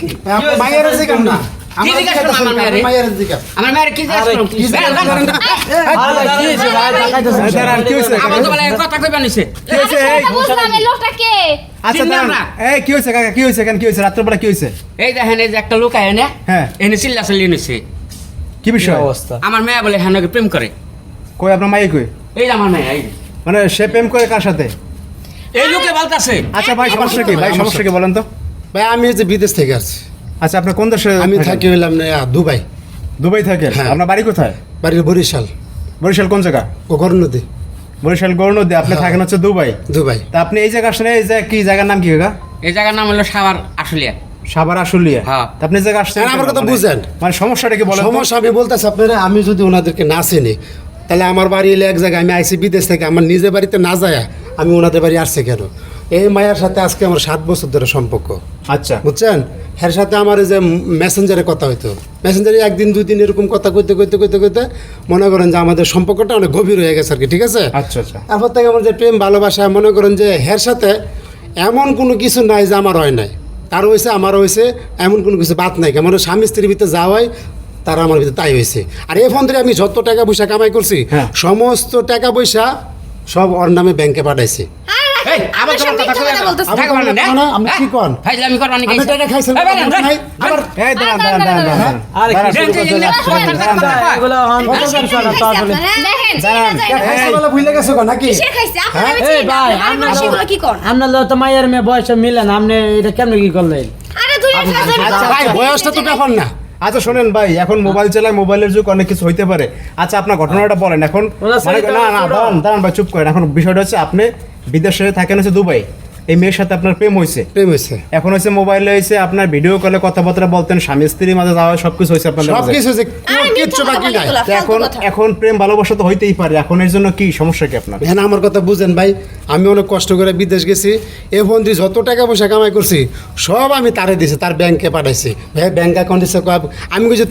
কি? মায়ের কি আমার না, মায়েরে? মায়ের মেয়ের কি কথা কইবা নিছে। এই, আচ্ছা। এই কি হয়েছে কাকা? কি হয়েছে কেন কি হয়েছে? রাত্রেবেলা কি হয়েছে? এই দেখেন এই যে একটা লোক আয় না হ্যাঁ। এনে চিল্লা চিল্লি নিছে। কি কি বিষয় অবস্থা? আমার মেয়ে বলে হ্যাঁ প্রেম করে। কই আপনার মাইক কই? এই যে আমার মেয়ে এই মানে সে প্রেম করে কার সাথে? এই লোকে বলতাছে। আচ্ছা ভাই সমস্যা কি? ভাই সমস্যা কি বলেন তো? ভাই আমি যে বিদেশ থেকে আসছি। আচ্ছা আপনার কোন দেশে আমি থাকি হইলাম না দুবাই। দুবাই থাকেন? হ্যাঁ। আপনার বাড়ি কোথায়? বাড়ির বরিশাল। বরিশাল কোন জায়গা? গোকর নদী বরিশাল গৌরনদী আপনি হ্যাঁ। থাকেন হচ্ছে দুবাই? দুবাই। তা আপনি এই জায়গা আসলে এই যে কি জায়গার নাম কি কাকা এই জায়গার নাম হলো সাবার আসলিয়া সাবার আশুলিয়া। হ্যাঁ। তা আপনি জায়গা আসছেন হ্যাঁ, আমার কথা মানে- বুঝেন। মানে সমস্যাটা কি বলেন সমস্যা আমি বলতেছি আপনারা আমি যদি ওনাদেরকে না চিনি তাহলে আমার বাড়ি এলে এক জায়গায় আমি আইসি বিদেশ থেকে আমার নিজের বাড়িতে না যায় আমি ওনাদের বাড়ি আসছি কেন? এই মায়ের সাথে আজকে আমার সাত বছর ধরে সম্পর্ক। আচ্ছা। বুঝছেন? এর সাথে আমার এই যে মেসেঞ্জারে কথা হইতো। মেসেঞ্জারে একদিন দুই দিন এরকম কথা কইতে কইতে কইতে কইতে মনে করেন যে আমাদের সম্পর্কটা অনেক গভীর হয়ে গেছে আর কি ঠিক আছে? আচ্ছা আচ্ছা। তারপর থেকে আমার যে প্রেম ভালোবাসা মনে করেন যে হের সাথে এমন কোনো কিছু নাই যে আমার হয় নাই। তার হয়েছে আমার হয়েছে এমন কোনো কিছু বাদ নাই। কেমন স্বামী স্ত্রীর ভিতরে যা হয় তার আমার ভিতরে তাই হয়েছে আর এই ফোন ধরে আমি যত টাকা পয়সা কামাই করছি হ্যাঁ। সমস্ত টাকা পয়সা সব ওর নামে ব্যাংকে পাঠাইছি। এই কথা বলতেছে। না? না, কি কন? করবা আমি টাকা নাই আবার এই দাঁড়ান দাঁড়ান দাঁড়ান আরে কি এগুলো হন। আপনারা? তো মায়ের মেয়ে বয়সে মিলেন আপনি এটা কেমন কি করলেন? আচ্ছা, ভাই বয়সটা তো ব্যাপার না। আচ্ছা শোনেন ভাই এখন মোবাইল চালায় মোবাইলের যুগ অনেক কিছু হইতে পারে। আচ্ছা আপনার ঘটনাটা বলেন এখন। মানে- না না দাঁড়ান ভাই চুপ করেন এখন বিষয়টা হচ্ছে আপনি বিদেশে থাকেন হচ্ছে দুবাই। এই মেয়ের সাথে আপনার প্রেম হয়েছে? প্রেম হয়েছে। এখন হচ্ছে মোবাইলে হয়েছে আপনার ভিডিও কলে কথাবার্তা বলতেন স্বামী স্ত্রীর মাঝে যাওয়া সবকিছু হয়েছে আপনার সব হয়েছে কিছু কিচ্ছু বাকি নাই। এখন এখন প্রেম ভালোবাসা তো হইতেই পারে এখন এর জন্য কি সমস্যা কি আপনার? হ্যাঁ আমার কথা বুঝেন ভাই আমি অনেক কষ্ট করে বিদেশ গেছি এ বন্ধু যত টাকা পয়সা কামাই করছি সব আমি তারে দিছি তার ব্যাংকে পাঠাইছি। ভাই ব্যাংক অ্যাকাউন্ট দিছে আমি কইছি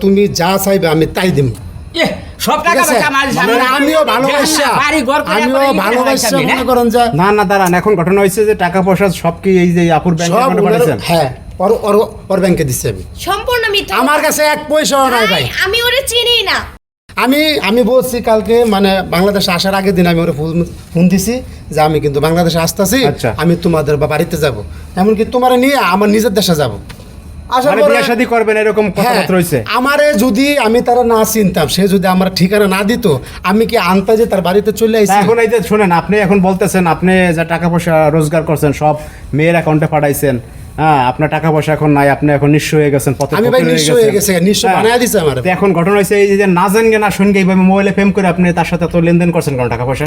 তুমি যা চাইবে আমি তাই দিম। এ, সব ঠিক আছে? পয়সা মাঝ মানে আমিও ভালোবাসা। বাড়ি ঘর করে আমিও ভালোবাসা মনে করেন যে না না দাঁড়ান এখন ঘটনা হয়েছে যে টাকা পয়সা সব কি এই যে আপুর ব্যাংক সব অ্যাকাউন্টে ওনার- পাঠিয়েছেন হ্যাঁ ওর ওর ওর ব্যাংকে দিচ্ছি আমি। সম্পূর্ণ মিথ্যা। আমার কাছে এক পয়সাও নাই ভাই। ভাই, আমি ওরে চিনি না। আমি আমি বলছি কালকে মানে বাংলাদেশে আসার আগের দিন আমি ওরা ফোন দিছি যে আমি কিন্তু বাংলাদেশে আসতেছি আচ্ছা। আমি তোমাদের বা- বাড়িতে যাব। এমনকি তোমার নিয়ে আমার নিজের দেশে যাব। মানে বিয়ে শাদী করবেন এরকম হ্যাঁ, কথাবার্তা রয়েছে? আমারে যদি আমি তারা না চিনতাম সে যদি আমার ঠিকানা না দিত আমি কি আনতে তার বাড়িতে চলে আইছি? এখন এই যে শোনেন আপনি এখন বলতেছেন আপনি যা টাকা পয়সা রোজগার করছেন সব মেয়ের অ্যাকাউন্টে পাঠাইছেন। হ্যাঁ আপনার টাকা পয়সা এখন নাই আপনি এখন নিঃস্ব হয়ে গেছেন আমি ভাই নিঃস্ব হয়ে গেছে, নিঃস্ব বানায় দিছে আমারে। এখন ঘটনা হয়েছে এই যে না জানগে না শুনগে এইভাবে মোবাইলে প্রেম করে আপনি তার সাথে তো লেনদেন করছেন কোন টাকা পয়সা?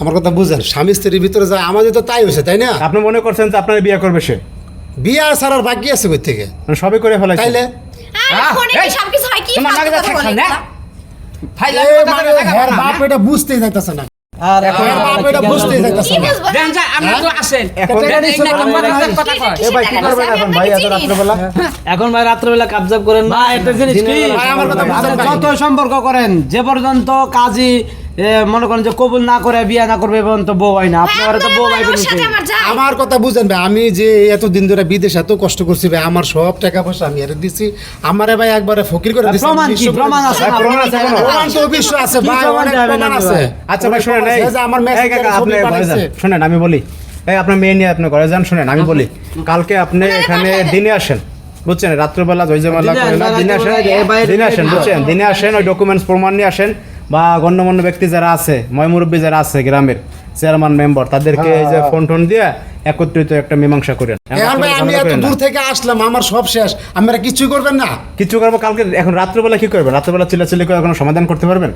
আমার কথা বুঝেন স্বামী স্ত্রীর ভিতরে যায় আমাদের তো তাই হয়েছে তাই না? আপনি মনে করছেন যে আপনার বিয়ে করবে সে? বিয়া ছাড়ার বাকি আছে কই থেকে? মানে সবই করে ফেলাইছে। তাইলে? বাপ এটা বুঝতেই যাইতাছে না। এখন ভাই রাত্রেবেলা? কাবজাব করেন না। একটা জিনিস কি? ভাই, আমার কথা বুঝেন আপনি ভাই। যত সম্পর্ক করেন যে পর্যন্ত কাজী মনে করেন যে কবুল না করে বিয়ে না করবে এ পর্যন্ত বউ হয় না। আপনার তো বউ ভাই আমার কথা বুঝেন ভাই আমি যে এতদিন ধরে বিদেশে এত কষ্ট করছি ভাই আমার সব টাকা পয়সা আমি এর দিছি। আমারে ভাই একবারে ফকির করে দিছি প্রমাণ কি? প্রমাণ আছে প্রমাণ আছে প্রমাণ তো অবশ্য আছে ভাই অনেক প্রমাণ আছে। আচ্ছা ভাই শুনেন এই যে আমার কাকা, আপনি শুনেন আমি বলি। এই আপনার মেয়ে নিয়ে আপনি ঘরে যান শুনেন আমি বলি। কালকে আপনি এখানে দিনে আসেন বুঝছেন? রাত্রবেলা জয়জমালা দিনে না দিনে আসেন দিনে আসেন বুঝছেন? দিনে আসেন ওই ডকুমেন্টস প্রমাণ নিয়ে আসেন বা গণ্যমান্য ব্যক্তি যারা আছে ময়মুরব্বী যারা আছে গ্রামের চেয়ারম্যান মেম্বার তাদেরকে এই যে ফোন টোন দিয়ে একত্রিত একটা মীমাংসা করেন। এখন ভাই আমি এত দূর থেকে আসলাম আমার সব শেষ। আপনারা কিছুই করবেন না। কিছু করব কালকে এখন রাত্রবেলা কি করবেন? রাত্রবেলা চিল্লাচিল্লি করে কোনো সমাধান করতে পারবেন?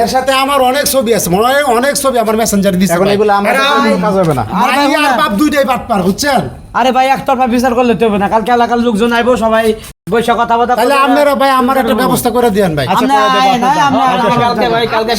এর সাথে আমার অনেক ছবি আছে মনে হয় অনেক ছবি আমার মেসেঞ্জারে দিছে এখন এগুলো আমার কাজ হবে না। আর ভাই আর বাপ দুইটাই বাট পার বুঝছেন? আরে ভাই একতরফা বিচার করলে তো হবে না। কালকে এলাকার লোকজন আইবো সবাই। বৈশা কথা বথা তাহলে আপনারা ভাই আমার একটা ব্যবস্থা করে দিয়েন ভাই। আচ্ছা, আচ্ছা, কালকে ভাই কালকে